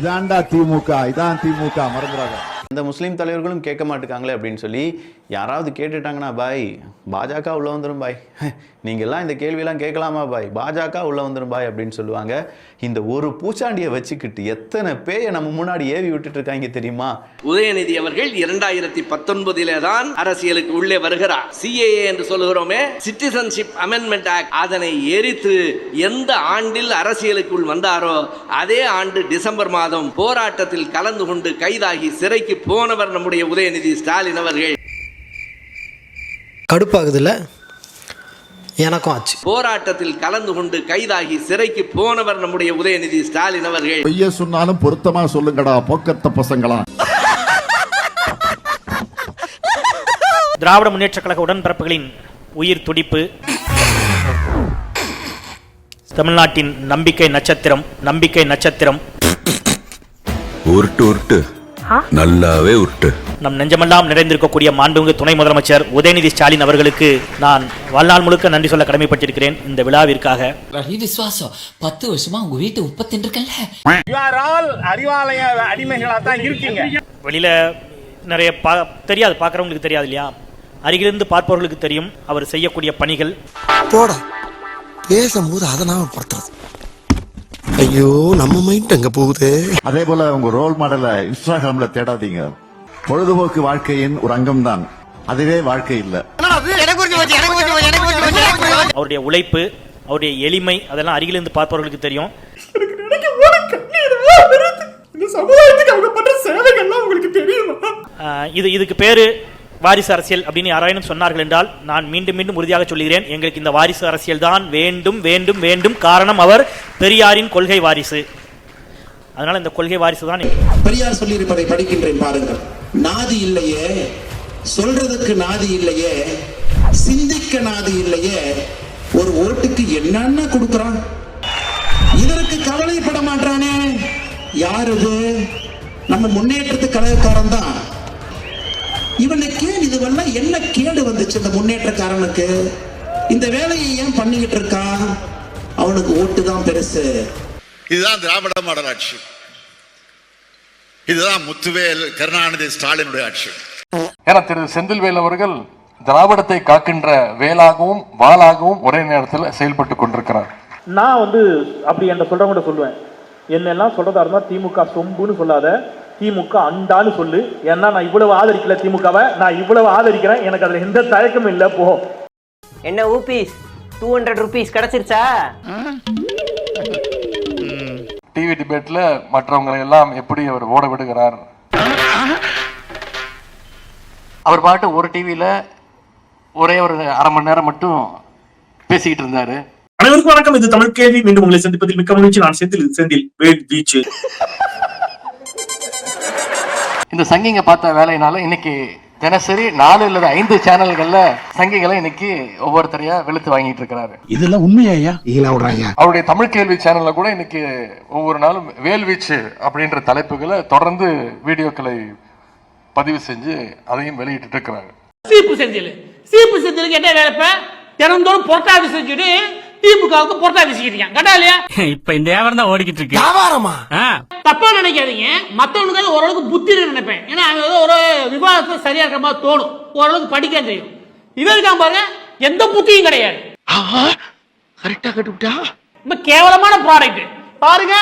இதான்டா திமுக இதான் திமுக மறந்துடாத இந்த முஸ்லீம் தலைவர்களும் கேட்க மாட்டுக்காங்களே அப்படின்னு சொல்லி யாராவது கேட்டுட்டாங்கன்னா பாய் பாஜக உள்ளே வந்துடும் பாய். நீங்கள்லாம் இந்த கேள்வியெல்லாம் கேட்கலாமா பாய்? பாஜக உள்ளே வந்துடும் பாய் அப்படின்னு சொல்லுவாங்க. இந்த ஒரு பூச்சாண்டியை வச்சுக்கிட்டு எத்தனை பேயை நம்ம முன்னாடி ஏவி விட்டுட்டு இருக்காங்க தெரியுமா? உதயநிதி அவர்கள் இரண்டாயிரத்தி பத்தொன்பதிலே தான் அரசியலுக்கு உள்ளே வருகிறார். சிஏஏ என்று சொல்லுகிறோமே சிட்டிசன்ஷிப் அமெண்ட்மெண்ட் ஆக்ட் அதனை எரித்து எந்த ஆண்டில் அரசியலுக்குள் வந்தாரோ அதே ஆண்டு டிசம்பர் மாதம் போராட்டத்தில் கலந்து கொண்டு கைதாகி சிறைக்கு போனவர் நம்முடைய உதயநிதி ஸ்டாலின் அவர்கள். கடுப்பாகுதுல்ல? எனக்கும் ஆச்சு. போராட்டத்தில் கலந்து கொண்டு கைதாகி சிறைக்கு போனவர் நம்முடைய உதயநிதி ஸ்டாலின் அவர்கள். பொய்ய சொன்னாலும் பொருத்தமா சொல்லுங்கடா போக்கத்த பசங்களா? திராவிட முன்னேற்றக் கழக உடன்பிறப்புகளின் உயிர் துடிப்பு தமிழ்நாட்டின் நம்பிக்கை நட்சத்திரம் நம்பிக்கை நட்சத்திரம். உருட்டு உருட்டு. நல்லாவே உருட்டு. நம் நெஞ்சமெல்லாம் நிறைந்திருக்கக்கூடிய மாண்புமிகு துணை முதலமைச்சர் உதயநிதி ஸ்டாலின் அவர்களுக்கு நான் வாழ்நாள் முழுக்க நன்றி சொல்ல கடமைப்பட்டிருக்கிறேன் இந்த விழாவிற்காக. ரவி விசுவாசம் பத்து வருஷமா உங்க வீட்டை உப்ப தின்றுக்கல்ல அறிவாலய அடிமைகளா தான் இருக்கீங்க. வெளியில நிறைய பா தெரியாது பார்க்குறவங்களுக்கு தெரியாது இல்லையா? அருகிலிருந்து பார்ப்பவர்களுக்கு தெரியும் அவர் செய்யக்கூடிய பணிகள். போடா. பேசும்போது அதை நாம படுத்துறது. ஐயோ நம்ம மைண்ட் அங்க போகுதே? அதே போல உங்க ரோல் மாடலை இன்ஸ்டாகிராம்ல தேடாதீங்க. பொழுதுபோக்கு வாழ்க்கையின் ஒரு அங்கம் தான் அதுவே வாழ்க்கை இல்ல. அவருடைய உழைப்பு அவருடைய எளிமை அதெல்லாம் அருகிலிருந்து பார்ப்பவர்களுக்கு தெரியும். ஆஹ் இது இதுக்கு பேரு வாரிசு அரசியல் அப்படின்னு யாராயினும் சொன்னார்கள் என்றால் நான் மீண்டும் மீண்டும் உறுதியாக சொல்கிறேன் எங்களுக்கு இந்த வாரிசு அரசியல் தான் வேண்டும் வேண்டும் வேண்டும். காரணம் அவர் பெரியாரின் கொள்கை வாரிசு. அதனால இந்த கொள்கை வாரிசு தான் பெரியார் சொல்லியிருப்பதை படிக்கின்றேன் பாருங்கள். நாதி இல்லையே சொல்றதுக்கு நாதி இல்லையே சிந்திக்க நாதி இல்லையே ஒரு ஓட்டுக்கு என்னென்ன கொடுக்கறான்? இதற்கு கவலைப்பட மாட்டானே. யார் இது? நம்ம முன்னேற்றத்து கழகக்காரன் தான். இவனுக்கு இதுவெல்லாம் என்ன கேடு வந்துச்சு இந்த முன்னேற்றக்காரனுக்கு? இந்த வேலையை ஏன் பண்ணிக்கிட்டு இருக்கான்? அவனுக்கு ஓட்டு தான் பெருசு. இதுதான் திராவிட மாடல் ஆட்சி. இதுதான் முத்துவேல் கருணாநிதி ஸ்டாலினுடைய ஆட்சி. ஏன்னா திரு செந்தில்வேல் அவர்கள் திராவிடத்தை காக்கின்ற வேலாகவும் வாளாகவும் ஒரே நேரத்தில் செயல்பட்டு கொண்டிருக்கிறார். நான் வந்து அப்படி என்ன சொல்றவங்க சொல்லுவேன். என்னெல்லாம் சொல்றதா இருந்தா திமுக சொம்புன்னு சொல்லாத. திமுக அண்டான்னு சொல்லு. ஏன்னா நான் இவ்வளவு ஆதரிக்கல திமுகவை. நான் இவ்வளவு ஆதரிக்கிறேன். எனக்கு அதுல எந்த தயக்கமும் இல்ல. போ. என்ன ஊபிஸ்? டூ ஹண்ட்ரட் ருபீஸ் கிடைச்சிருச்சா? டிவி டிபேட்ல மற்றவங்களை எல்லாம் எப்படி அவர் ஓட விடுகிறார்? அவர் பாட்டு ஒரு டிவியில ஒரே ஒரு அரை மணி நேரம் மட்டும் பேசிக்கிட்டு இருந்தாரு. அனைவருக்கும் வணக்கம். இது தமிழ் கேள்வி. மீண்டும் உங்களை சந்திப்பதில் மிக்க மகிழ்ச்சி. நான் செந்தில். செந்தில். வேல் பீச் இந்த சங்கிங்க பார்த்த வேலையினால இன்னைக்கு தினசரி நாலு அல்லது ஐந்து சேனல்கள்ல சங்கிகளை இன்னைக்கு ஒவ்வொருத்தரையா வெளுத்து வாங்கிட்டு இருக்கிறாரு. இதெல்லாம் உண்மையா அவருடைய தமிழ் கேள்வி சேனல்ல கூட இன்னைக்கு ஒவ்வொரு நாளும் வேல்வீச்சு அப்படின்ற தலைப்புகளை தொடர்ந்து வீடியோக்களை பதிவு செஞ்சு அதையும் வெளியிட்டு இருக்கிறாங்க சீப்பு செந்தில். சீப்பு செந்திலுக்கு என்ன வேலைப்ப? தினந்தோறும் பொருட்டாவி செஞ்சுட்டு திமுகவுக்கு பொருட்டாவி செஞ்சிருக்கேன் கட்டா இல்லையா? இப்ப இந்த வியாபாரம் தான் ஓடிக்கிட்டு இருக்கு. வியாபாரமா? தப்பா நினைக்காதீங்க. மத்தவனுக்கு ஓரளவுக்கு புத்தி இருக்குன்னு நினைப்பேன். ஏன்னா ஏதோ ஒரு விவாதத்துல சரியா இருக்கிற மாதிரி தோணும். ஓரளவுக்கு படிக்க தெரியும். இவன் இருக்கான் பாருங்க எந்த புத்தியும் கிடையாது. கரெக்டா கட்டுவிட்டா? ரொம்ப கேவலமான ப்ராடக்ட் பாருங்க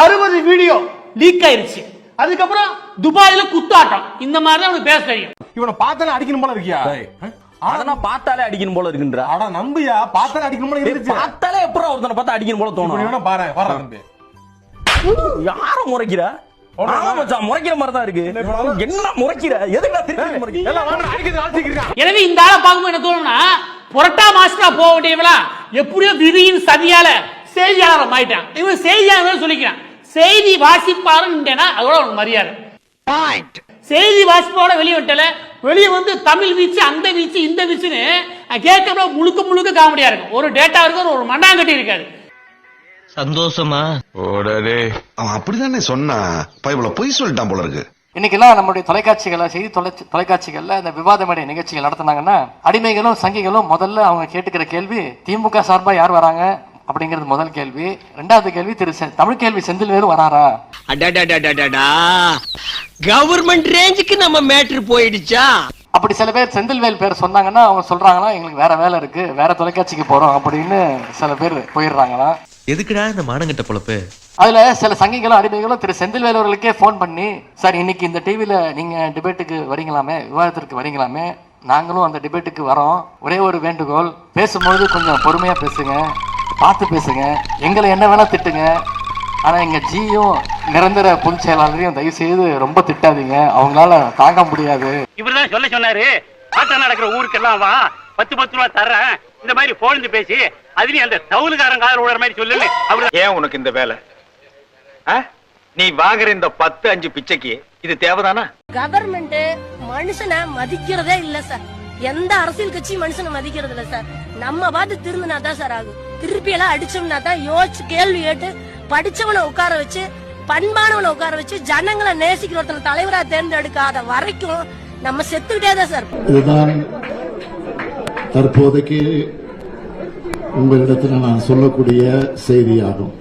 அறுபது வீடியோ லீக் ஆயிருச்சு. அதுக்கப்புறம் துபாயில குத்தாட்டம் இந்த மாதிரி தான் அவனுக்கு பேச தெரியும். இவனை பார்த்தாலே அடிக்கணும் போல இருக்கியா? அதெல்லாம் பார்த்தாலே அடிக்கணும் போல இருக்குன்ற. அட நம்பியா? பார்த்தாலே அடிக்கணும் போல இருந்துச்சு. பார்த்தாலே எப்பறம் ஒருத்தனை பார்த்தா அடிக்கணும் போல இப்ப நீ வேணா பாரு வர தம்பி. யார முறைக்கிற? இருக்கு. எனவே இந்த ஆளை பார்க்கும்போது என்ன தோணும்னா புரட்டா மாஸ்டரா போக வேண்டியவளா எப்படியோ விதியின் சதியால செய்தியாளர் ஆயிட்டான் இவன் செய்தியாளர் சொல்லிக்கிறான். செய்தி வாசிப்பாருன்னா அதோட அவனுக்கு மரியாதை. செய்தி வாசிப்போட வெளியே விட்டல வெளியே வந்து தமிழ் வீச்சு அந்த வீச்சு இந்த வீச்சுன்னு கேட்கற முழுக்க முழுக்க காமெடியா இருக்கும். ஒரு டேட்டா இருக்கும் ஒரு மண்ணாங்கட்டி இருக்காது சந்தோஷமா? ஓடடே. அவன் அப்படிதானே சொன்னான் பைபிள பொய் சொல்லிட்டான் போல இருக்கு. இன்னைக்கெல்லாம் நம்மளுடைய தொலைக்காட்சிகளை செய்தி தொலை தொலைக்காட்சிகள்ல இந்த விவாத மேடை நிகழ்ச்சிகள் நடத்துனாங்கன்னா அடிமைகளும் சங்கிகளும் முதல்ல அவங்க கேட்டுக்கிற கேள்வி திமுக சார்பா யார் வராங்க? அப்படிங்கிறது முதல் கேள்வி. ரெண்டாவது கேள்வி திரு தமிழ் கேள்வி செந்தில்வேலு வராரா? கவர்மெண்ட் ரேஞ்சுக்கு நம்ம மேட்ரு போயிடுச்சா? அப்படி சில பேர் செந்தில்வேல் பேர் சொன்னாங்கன்னா அவங்க சொல்றாங்களா எங்களுக்கு வேற வேலை இருக்கு வேற தொலைக்காட்சிக்கு போறோம் அப்படின்னு சில பேர் போயிடுறாங்களா? எதுக்குடா இந்த மானங்கட்ட பொழப்பு? அதுல சில சங்கிகளும் அடிமைகளும் திரு செந்தில்வேல் அவர்களுக்கே ஃபோன் பண்ணி சார் இன்னைக்கு இந்த டிவில நீங்க டிபேட்டுக்கு வரீங்களாமே? விவாதத்திற்கு வரீங்களாமே? நாங்களும் அந்த டிபேட்டுக்கு வரோம். ஒரே ஒரு வேண்டுகோள் பேசும்போது கொஞ்சம் பொறுமையா பேசுங்க. பார்த்து பேசுங்க. எங்களை என்ன வேணா திட்டுங்க. ஆனா எங்க ஜியும் நிரந்தர பொதுச் செயலாளரையும் தயவு செய்து ரொம்ப திட்டாதீங்க. அவங்களால தாங்க முடியாது. இவர்தான் சொல்ல சொன்னாரு. ஆட்டம் நடக்கிற ஊருக்கெல்லாம் வா. பத்து பத்து ரூபா தர்றேன். இந்த மாதிரி போலந்து பேசி அதுலயும் அந்த தவுலுக்காரன் காதல் விடுற மாதிரி சொல்லு அவரு ஏன் உனக்கு இந்த வேலை? நீ வாங்குற இந்த பத்து அஞ்சு பிச்சைக்கு இது தேவைதானா? கவர்மெண்ட் மனுஷனை மதிக்கிறதே இல்ல சார். எந்த அரசியல் கட்சி மனுஷனை மதிக்கிறது இல்ல சார். நம்ம பார்த்து திரும்பினா தான் சார் ஆகும். திருப்பி எல்லாம் அடிச்சோம்னா தான் யோசிச்சு கேள்வி கேட்டு படிச்சவனை உட்கார வச்சு பண்பானவனை உட்கார வச்சு ஜனங்களை நேசிக்கிற ஒருத்தனை தலைவரா தேர்ந்தெடுக்காத வரைக்கும் நம்ம செத்துக்கிட்டே தான் சார் இதுதான் தற்போதைக்கு உங்களிடத்தில் நான் சொல்லக்கூடிய செய்தியாகும்.